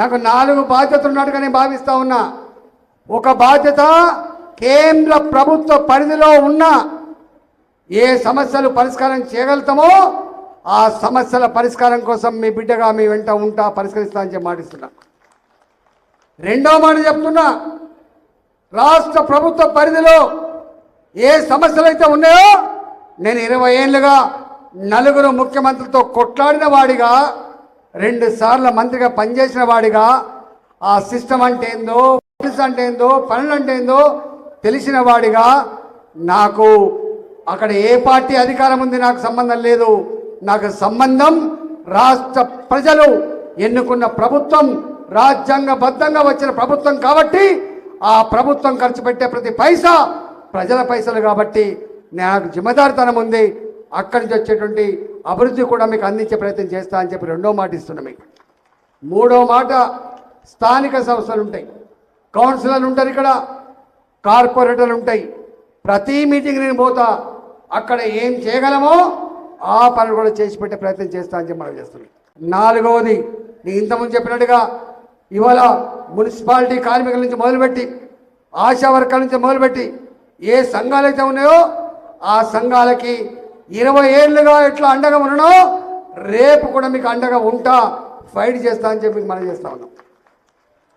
నాకు నాలుగు బాధ్యతలు ఉన్నట్టుగా నేను భావిస్తా ఉన్నా. ఒక బాధ్యత కేంద్ర ప్రభుత్వ పరిధిలో ఉన్న ఏ సమస్యలు పరిష్కారం చేయగలుగుతామో ఆ సమస్యల పరిష్కారం కోసం మీ బిడ్డగా మీ వెంట ఉంటా పరిష్కరిస్తా అని చెప్పి మాటిస్తున్నా. రెండో మాట చెప్తున్నా. రాష్ట్ర ప్రభుత్వ పరిధిలో ఏ సమస్యలు అయితే ఉన్నాయో నేను ఇరవై ఏళ్ళుగా నలుగురు ముఖ్యమంత్రులతో కొట్లాడిన వాడిగా రెండు సార్లు మంత్రిగా పనిచేసిన వాడిగా ఆ సిస్టమ్ అంటే ఏందో పాలసీ అంటే ఏందో పనులు అంటే ఏందో తెలిసిన వాడిగా నాకు అక్కడ ఏ పార్టీ అధికారం ఉంది నాకు సంబంధం లేదు. నాకు సంబంధం రాష్ట్ర ప్రజలు ఎన్నుకున్న ప్రభుత్వం రాజ్యాంగబద్ధంగా వచ్చిన ప్రభుత్వం కాబట్టి ఆ ప్రభుత్వం ఖర్చు పెట్టే ప్రతి పైసా ప్రజల పైసలు కాబట్టి నాకు జిమ్మదారితనం ఉంది. అక్కడి నుంచి వచ్చేటువంటి అభివృద్ధి కూడా మీకు అందించే ప్రయత్నం చేస్తా అని చెప్పి రెండో మాట ఇస్తున్నాం మీకు. మూడో మాట స్థానిక సంస్థలు ఉంటాయి. కౌన్సిలర్లు ఉంటారు ఇక్కడ కార్పొరేటర్లు ఉంటాయి. ప్రతి మీటింగ్ నేను పోతా అక్కడ ఏం చేయగలమో ఆ పనులు కూడా చేసి పెట్టే ప్రయత్నం చేస్తా అని చెప్పి మనం చేస్తున్నాం. నాలుగవది నేను ఇంతకుముందు చెప్పినట్టుగా ఇవాళ మున్సిపాలిటీ కార్మికుల నుంచి మొదలుపెట్టి ఆశా వర్గాల నుంచి మొదలుపెట్టి ఏ సంఘాలు అయితే ఉన్నాయో ఆ సంఘాలకి ఇరవై ఏళ్ళుగా ఎట్లా అండగా ఉన్నానో రేపు కూడా మీకు అండగా ఉంటా. ఫైట్ చేస్తా అని చెప్పి మనం చేస్తా ఉన్నాం.